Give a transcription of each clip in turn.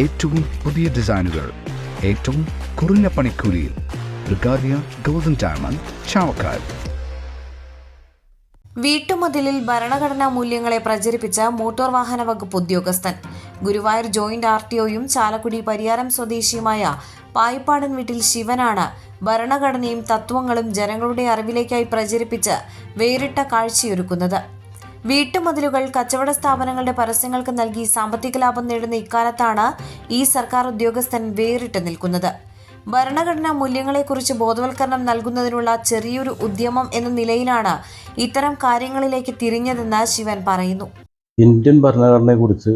ഏറ്റവും പുതിയ ഡിസൈനുകൾ ഏറ്റവും കുറഞ്ഞ പണിക്കൂലിയിൽ. ബ്രിഗാദിയ ഗോൾഡൻ ഡയമണ്ട് ചാവക്കാൽ വീട്ടുമതിലിൽ ഭരണഘടനാ മൂല്യങ്ങളെ പ്രചരിപ്പിച്ച മോട്ടോർ വാഹന വകുപ്പ് ഉദ്യോഗസ്ഥൻ. ഗുരുവായൂർ ജോയിന്റ് ആർ ടി ഒയും ചാലക്കുടി പരിയാരം സ്വദേശിയുമായ പായിപ്പാടൻ വീട്ടിൽ ശിവനാണ് ഭരണഘടനയും തത്വങ്ങളും ജനങ്ങളുടെ അറിവിലേക്കായി പ്രചരിപ്പിച്ച് വേറിട്ട കാഴ്ചയൊരുക്കുന്നത്. വീട്ടുമതിലുകൾ കച്ചവട സ്ഥാപനങ്ങളുടെ പരസ്യങ്ങൾക്ക് നൽകി സാമ്പത്തിക ലാഭം നേടുന്ന ഇക്കാലത്താണ് ഈ സർക്കാർ ഉദ്യോഗസ്ഥൻ വേറിട്ട് നിൽക്കുന്നത്. ഭരണഘടനാ മൂല്യങ്ങളെക്കുറിച്ച് ബോധവൽക്കരണം നൽകുന്നതിനുള്ള ചെറിയൊരു ഉദ്യമം എന്ന നിലയിലാണ് ഇത്തരം കാര്യങ്ങളിലേക്ക് തിരിഞ്ഞതെന്ന് ശിവൻ പറയുന്നു. ഇന്ത്യൻ ഭരണഘടനയെക്കുറിച്ച്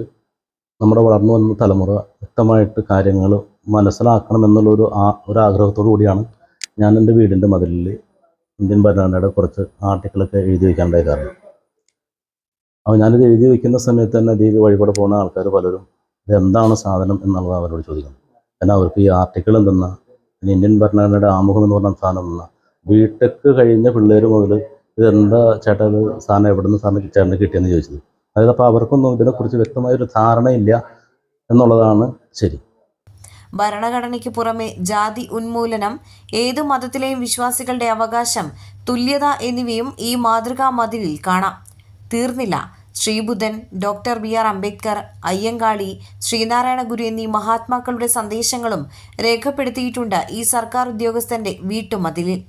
നമ്മുടെ വളർന്നു വന്ന തലമുറ വ്യക്തമായിട്ട് കാര്യങ്ങൾ മനസ്സിലാക്കണം എന്നുള്ളൊരു ആ ഒരു ആഗ്രഹത്തോടു കൂടിയാണ് ഞാൻ എന്റെ വീടിന്റെ മതിലിൽ ഇന്ത്യൻ ഭരണഘടനയുടെ കുറച്ച് ആർട്ടിക്കിളൊക്കെ എഴുതി വയ്ക്കാനുണ്ടായ കാരണം. അപ്പോൾ ഞാനിത് എഴുതി വയ്ക്കുന്ന സമയത്ത് തന്നെ ദീപി വഴിപാട് പോകുന്ന ആൾക്കാർ പലരും ഇത് എന്താണ് സാധനം എന്നുള്ളത് അവരോട് ചോദിക്കുന്നു. എന്നാൽ അവർക്ക് ഈ ആർട്ടിക്കിൾ എന്തെന്ന ഇന്ത്യൻ ഭരണഘടനയുടെ ആമുഖം എന്ന് പറഞ്ഞ സാധനം എന്നാ ബിടെക് കഴിഞ്ഞ പിള്ളേർ മുതൽ ഇതെന്താ ചേട്ടാ സാധനം എവിടെ നിന്ന് സാധനം ചേട്ടന് കിട്ടിയെന്ന് ചോദിച്ചത്. അതായത് അപ്പോൾ അവർക്കൊന്നും ഇതിനെക്കുറിച്ച് വ്യക്തമായൊരു ധാരണയില്ല എന്നുള്ളതാണ് ശരി. ഭരണഘടനയ്ക്ക് പുറമെ ജാതി ഉന്മൂലനം ഏതു മതത്തിലെയും വിശ്വാസികളുടെ അവകാശം തുല്യത എന്നിവയും ഈ മാതൃകാ മതിലിൽ കാണാം. തീർന്നില്ല. ശ്രീബുദ്ധൻ doctor B R Ambedkar Ayyankali Sreenarayana Guru എന്നീ മഹാത്മാക്കളുടെ സന്ദേശങ്ങളും രേഖപ്പെടുത്തിയിട്ടുണ്ട് ഈ സർക്കാർ ഉദ്യോഗസ്ഥന്റെ വീട്ടുമതിലിൽ.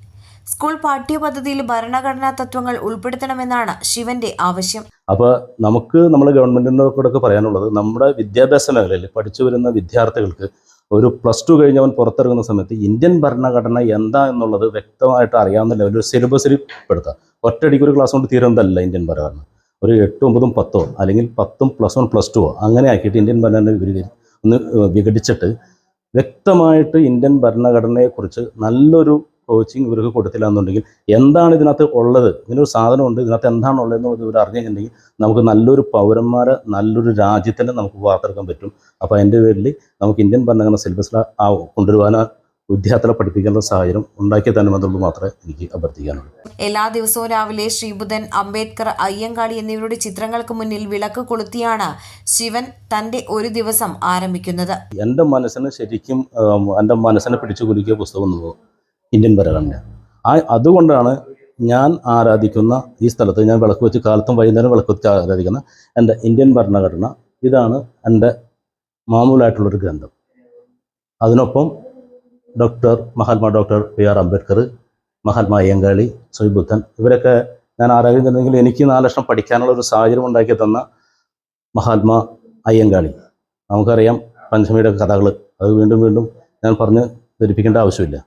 സ്കൂൾ പാഠ്യപദ്ധതിയിൽ ഭരണഘടനാ തത്വങ്ങൾ ഉൾപ്പെടുത്തണമെന്നാണ് ശിവന്റെ ആവശ്യം. അപ്പോൾ നമുക്ക് നമ്മുടെ ഗവൺമെന്റിനോടൊക്കെ പറയാനുള്ളത് നമ്മുടെ വിദ്യാഭ്യാസ മേഖലയിൽ പഠിച്ചു വരുന്ന വിദ്യാർത്ഥികൾക്ക് ഒരു പ്ലസ് ടു കഴിഞ്ഞവൻ പുറത്തിറങ്ങുന്ന സമയത്ത് ഇന്ത്യൻ ഭരണഘടന എന്താ എന്നുള്ളത് വ്യക്തമായിട്ട് അറിയാവുന്ന ലെവലിൽ സിലബസിൽ പെടുത്തുക ഒറ്റയടിക്ക് ഒരു ക്ലാസ് കൊണ്ട് തീരുന്നതല്ല ഇന്ത്യൻ ഭരണഘടന. ഒരു എട്ടും ഒമ്പതും പത്തോ അല്ലെങ്കിൽ പത്തും പ്ലസ് വൺ പ്ലസ് ടുവോ അങ്ങനെ ആക്കിയിട്ട് ഇന്ത്യൻ ഭരണഘടന ഒന്ന് വിഘടിച്ചിട്ട് വ്യക്തമായിട്ട് ഇന്ത്യൻ ഭരണഘടനയെക്കുറിച്ച് നല്ലൊരു കോച്ചിങ് ഇവർക്ക് കൊടുത്തില്ല എന്നുണ്ടെങ്കിൽ എന്താണ് ഇതിനകത്ത് ഉള്ളത്? ഇങ്ങനൊരു സാധനമുണ്ട് ഇതിനകത്ത് എന്താണ് എന്നുള്ളത് ഇവർ അറിഞ്ഞിട്ടുണ്ടെങ്കിൽ നമുക്ക് നല്ലൊരു പൗരന്മാരെ നല്ലൊരു രാജ്യത്തിനെ നമുക്ക് വാർത്തെടുക്കാൻ പറ്റും. അപ്പോൾ അതിന്റെ പേരിൽ നമുക്ക് ഇന്ത്യൻ ഭരണഘടന സിലബസിൽ കൊണ്ടുവരുവാനാണ് കൊണ്ടുവരുവാനോ വിദ്യാർത്ഥികളെ പഠിപ്പിക്കേണ്ട സാഹചര്യം ഉണ്ടാക്കി തന്നെ എന്നുള്ളത് മാത്രമേ എനിക്ക് അഭ്യർത്ഥിക്കാനുള്ളൂ. എല്ലാ ദിവസവും രാവിലെ ശ്രീബുധൻ അംബേദ്കർ അയ്യങ്കാളി എന്നിവരുടെ ചിത്രങ്ങൾക്ക് മുന്നിൽ വിളക്ക് കൊളുത്തിയാണ് ശിവൻ തന്റെ ഒരു ദിവസം ആരംഭിക്കുന്നത്. എന്റെ മനസ്സിന് ശരിക്കും എന്റെ എന്റെ മനസ്സിനെ പിടിച്ചു കുലുക്കിയ പുസ്തകം എന്നത് ഇന്ത്യൻ ഭരണഘടന ആ അതുകൊണ്ടാണ് ഞാൻ ആരാധിക്കുന്ന ഈ സ്ഥലത്ത് ഞാൻ വിളക്ക് വെച്ച് കാലത്തും വൈകുന്നേരം വിളക്ക് വെച്ച് ആരാധിക്കുന്ന എന്റെ ഇന്ത്യൻ ഭരണഘടന. ഇതാണ് എന്റെ മാമൂലായിട്ടുള്ളൊരു ഗ്രന്ഥം. അതിനൊപ്പം doctor Mahatma doctor B R Ambedkar Mahatma Ayyankali ശ്രീബുദ്ധൻ ഇവരൊക്കെ ഞാൻ ആരാധിക്കുന്നുണ്ടെങ്കിൽ എനിക്ക് നാല് ലക്ഷം പഠിക്കാനുള്ള ഒരു സാഹചര്യം ഉണ്ടാക്കി തന്ന മഹാത്മാ അയ്യങ്കാളി. നമുക്കറിയാം പഞ്ചമിയുടെ കഥകൾ അത് വീണ്ടും വീണ്ടും ഞാൻ പറഞ്ഞ് ധരിപ്പിക്കേണ്ട ആവശ്യമില്ല.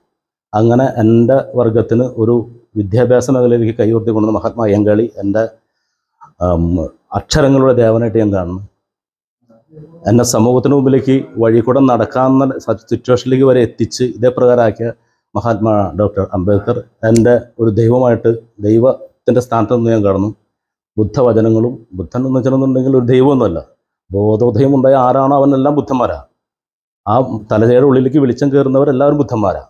അങ്ങനെ എന്റെ വർഗത്തിന് ഒരു വിദ്യാഭ്യാസ മേഖലയിലേക്ക് കൈയുയർത്തി കൊണ്ടുവന്ന മഹാത്മാ അയ്യങ്കാളി എന്റെ അക്ഷരങ്ങളുടെ ദേവനായിട്ട് ഞാൻ കാണുന്നു. എന്നെ സമൂഹത്തിന് മുമ്പിലേക്ക് വഴി കൂടെ നടക്കാവുന്ന സിറ്റുവേഷനിലേക്ക് വരെ എത്തിച്ച് ഇതേ പ്രകാരമാക്കിയ മഹാത്മാ ഡോക്ടർ അംബേദ്കർ. എന്റെ ഒരു ദൈവമായിട്ട് ദൈവത്തിന്റെ സ്ഥാനത്ത് നിന്ന് ഞാൻ കാണുന്നു ബുദ്ധവചനങ്ങളും ബുദ്ധൻ എന്ന് വെച്ചിട്ടുണ്ടെങ്കിൽ ഒരു ദൈവമൊന്നുമല്ല. ബോധോദയം ഉണ്ടായ ആരാണോ അവനെല്ലാം ബുദ്ധന്മാരാ. ആ തലചയുടെ ഉള്ളിലേക്ക് വെളിച്ചം കയറുന്നവരെല്ലാവരും ബുദ്ധന്മാരാ.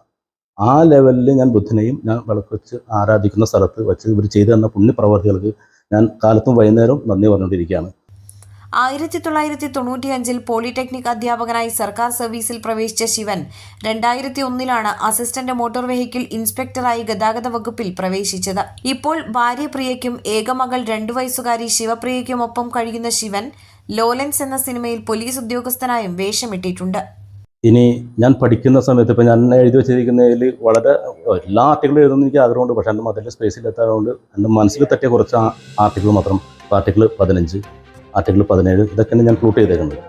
ആ ലെവലിൽ ഞാൻ ബുദ്ധനെയും ഞാൻ വിളക്ക് ആരാധിക്കുന്ന സ്ഥലത്ത് വെച്ച് ഇവർ ചെയ്തു തന്ന പുണ്യപ്രവർത്തികൾക്ക് ഞാൻ കാലത്തും വൈകുന്നേരവും നന്ദി പറഞ്ഞുകൊണ്ടിരിക്കുകയാണ്. ആയിരത്തി തൊള്ളായിരത്തി തൊണ്ണൂറ്റിയഞ്ചിൽ പോളിടെക്നിക് അധ്യാപകനായി സർക്കാർ സർവീസിൽ പ്രവേശിച്ച ശിവൻ രണ്ടായിരത്തി ഒന്നിലാണ് അസിസ്റ്റന്റ് മോട്ടോർ വെഹിക്കിൾ ഇൻസ്പെക്ടറായി ഗതാഗത വകുപ്പിൽ പ്രവേശിച്ചത്. ഇപ്പോൾ ഭാര്യ പ്രിയയ്ക്കും ഏകമകൾ രണ്ടു വയസ്സുകാരി ശിവപ്രിയയ്ക്കുമൊപ്പം കഴിയുന്ന ശിവൻ ലോലൻസ് എന്ന സിനിമയിൽ പോലീസ് ഉദ്യോഗസ്ഥനായും വേഷമിട്ടിട്ടുണ്ട്. ഇനി ഞാൻ പഠിക്കുന്ന സമയത്ത് ഇപ്പോൾ ഞാൻ എഴുതി വെച്ചിരിക്കുന്നതിൽ വളരെ എല്ലാ ആർട്ടിക്കിളും എഴുതുന്ന എനിക്ക് ആഗ്രഹമുണ്ട്. പക്ഷേ എന്റെ മതിൽ സ്പേസ് ഇല്ലാത്തതുകൊണ്ട് എന്റെ മനസ്സിൽ തട്ടിയ കുറച്ച് ആർട്ടിക്കിൾ മാത്രം. ആർട്ടിക്കിൾ പതിനഞ്ച്. ആർട്ടിക്കിൾ പതിനേഴ്. ഇതൊക്കെയാണ് ഞാൻ ക്ലൂട്ട് ചെയ്തേക്കുന്നത്.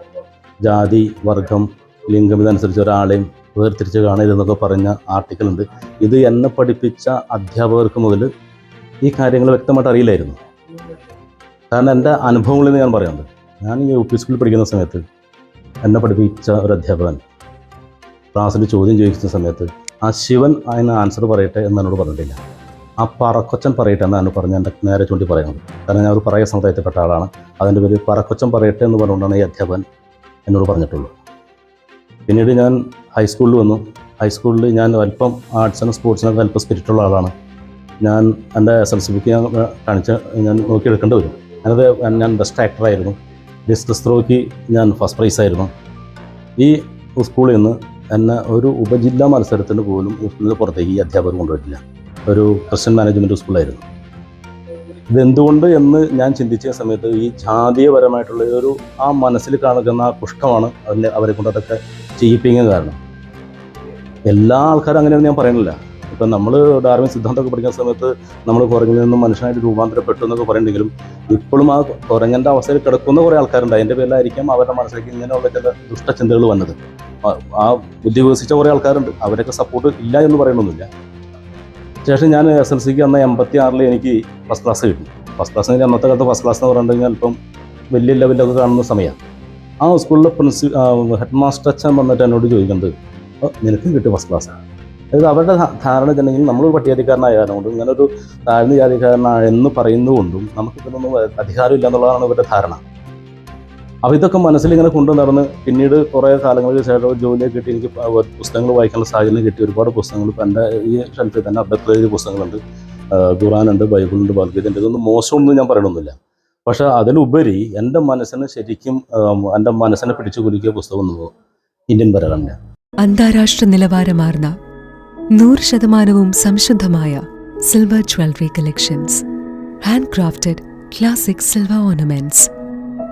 ജാതി വർഗം ലിംഗം ഇതനുസരിച്ച് ഒരാളെയും വേർതിരിച്ച് കാണരുതെന്നൊക്കെ പറഞ്ഞ ആർട്ടിക്കിൾ ഉണ്ട്. ഇത് എന്നെ പഠിപ്പിച്ച അധ്യാപകർക്ക് മുതൽ ഈ കാര്യങ്ങൾ വ്യക്തമായിട്ട് അറിയില്ലായിരുന്നു. കാരണം എന്റെ അനുഭവങ്ങളിൽ നിന്ന് ഞാൻ പറയുന്നത് ഞാൻ ഈ യു പി സ്കൂളിൽ പഠിക്കുന്ന സമയത്ത് എന്നെ പഠിപ്പിച്ച ഒരു അധ്യാപകൻ ക്ലാസ്സിൽ ചോദ്യം ചോദിക്കുന്ന സമയത്ത് ആ ശിവൻ അതിന് ആൻസർ പറയട്ടെ എന്ന് എന്നോട് പറഞ്ഞിട്ടില്ല. ആ പറക്കൊച്ചൻ പറയട്ടെ എന്നാണ് പറഞ്ഞ് എന്റെ നേരെ ചൂണ്ടി പറയുന്നത്. കാരണം ഞാൻ ഒരു പറയ സമുദായത്തിൽപ്പെട്ട ആളാണ്. അതിന്റെ പേര് പറക്കൊച്ചൻ പറയട്ടെ എന്ന് പറഞ്ഞുകൊണ്ടാണ് ഈ അധ്യാപകൻ എന്നോട് പറഞ്ഞിട്ടുള്ളൂ പിന്നീട് ഞാൻ ഹൈസ്കൂളിൽ വന്നു. ഹൈസ്കൂളിൽ ഞാൻ അല്പം ആർട്സിനും സ്പോർട്സിനൊക്കെ അല്പം സ്പിരിറ്റുള്ള ആളാണ്. ഞാൻ എന്റെ എസ് എൽ സി ബുക്ക് ഞാൻ കാണിച്ച് ഞാൻ നോക്കിയെടുക്കേണ്ടി വരും. ഞാനത് ഞാൻ ബെസ്റ്റ് ആക്ടറായിരുന്നു ഡിസ്കസ് ത്രോയ്ക്ക് ഞാൻ ഫസ്റ്റ് പ്രൈസ് ആയിരുന്നു. ഈ സ്കൂളിൽ നിന്ന് എന്നെ ഒരു ഉപജില്ലാ മത്സരത്തിന് പോലും സ്കൂളിന് പുറത്തേക്ക് ഈ അധ്യാപകർ കൊണ്ടുപോയിട്ടില്ല ഒരു ക്രിസ്ത്യൻ മാനേജ്മെന്റ് സ്കൂളായിരുന്നു ഇതെന്തുകൊണ്ട് എന്ന് ഞാൻ ചിന്തിച്ച സമയത്ത് ഈ ജാതീയപരമായിട്ടുള്ള ഒരു ആ മനസ്സിൽ കാണുന്ന ആ കുഷ്ഠമാണ് അതിനെ അവരെ കൊണ്ട് അതൊക്കെ ചെയ്യിപ്പിക്കാൻ കാരണം. എല്ലാ ആൾക്കാരും അങ്ങനെയാണ് ഞാൻ പറയുന്നില്ല. ഇപ്പം നമ്മൾ ഡാർവിൻ സിദ്ധാന്തമൊക്കെ പഠിക്കുന്ന സമയത്ത് നമ്മൾ കുരങ്ങിൽ നിന്നും മനുഷ്യനായിട്ട് രൂപാന്തരപ്പെട്ടു എന്നൊക്കെ പറയുന്നുണ്ടെങ്കിലും ഇപ്പോഴും ആ കുരങ്ങന്റെ അവസ്ഥയിൽ കിടക്കുന്ന കുറേ ആൾക്കാരുണ്ട്. അതിന്റെ പേരിലായിരിക്കും അവരുടെ മനസ്സിലേക്ക് ഇങ്ങനെയുള്ള ചില ദുഷ്ടചിന്തകൾ വന്നത്. ആ ബുദ്ധി വികസിച്ച കുറേ ആൾക്കാരുണ്ട്. അവരൊക്കെ സപ്പോർട്ട് ഇല്ല എന്ന് പറയണമെന്നില്ല ശേഷം ഞാൻ എസ് എൽ സിക്ക് അന്ന് എൺപത്തി ആറിൽ എനിക്ക് ഫസ്റ്റ് ക്ലാസ് കിട്ടി. ഫസ്റ്റ് ക്ലാസ് അന്നത്തെ കാലത്ത് ഫസ്റ്റ് ക്ലാസ് എന്ന് പറഞ്ഞിട്ടുണ്ടെങ്കിൽ അല്പം വലിയ ലെവലിലൊക്കെ കാണുന്ന സമയമാണ് ആ സ്കൂളിലെ പ്രിൻസി ഹെഡ് മാസ്റ്റർ അച്ഛൻ വന്നിട്ട് എന്നോട് ചോദിക്കുന്നത് നിനക്ക് കിട്ടി ഫസ്റ്റ് ക്ലാസ് അതായത് അവരുടെ ധാരണ വെച്ചിട്ടുണ്ടെങ്കിൽ നമ്മളൊരു പട്ടികജാതിക്കാരനായതുകൊണ്ടും ഇങ്ങനൊരു ഒരു താഴ്ന്ന ജാതിക്കാരനാണ് എന്ന് പറയുന്നതുകൊണ്ടും നമുക്ക് ഇതിനൊന്നും അധികാരമില്ല എന്നുള്ളതാണ് ഇവരുടെ ധാരണ. അപ്പോൾ ഇതൊക്കെ മനസ്സിൽ ഇങ്ങനെ കൊണ്ടു നടന്ന് പിന്നീട് കുറേ കാലങ്ങൾക്ക് ശേഷം ജോലിയൊക്കെ കിട്ടി. എനിക്ക് പുസ്തകങ്ങൾ വായിക്കാനുള്ള സാഹചര്യം കിട്ടി. ഒരുപാട് പുസ്തകങ്ങൾ ഇപ്പം എന്റെ ഈ ഷെൽഫിൽ തന്നെ അബ്ദുൽ എഴുതിയ പുസ്തകങ്ങളുണ്ട്. ഖുറാനുണ്ട് ബൈബിളുണ്ട് ഭഗവത്ഗീതയുണ്ട്. ഇതൊന്നും മോശമൊന്നും ഞാൻ പറയണമെന്നില്ല പക്ഷേ അതിലുപരി എന്റെ മനസ്സിന് ശരിക്കും എന്റെ മനസ്സിനെ പിടിച്ചു കുലുക്കിയ പുസ്തകം എന്ന് ഇന്ത്യൻ ഭരണഘടന അന്താരാഷ്ട്ര നിലവാരമാർന്ന നൂറ് ശതമാനവും സംശുദ്ധമായ silver jewellery collections hand crafted classic silver ornaments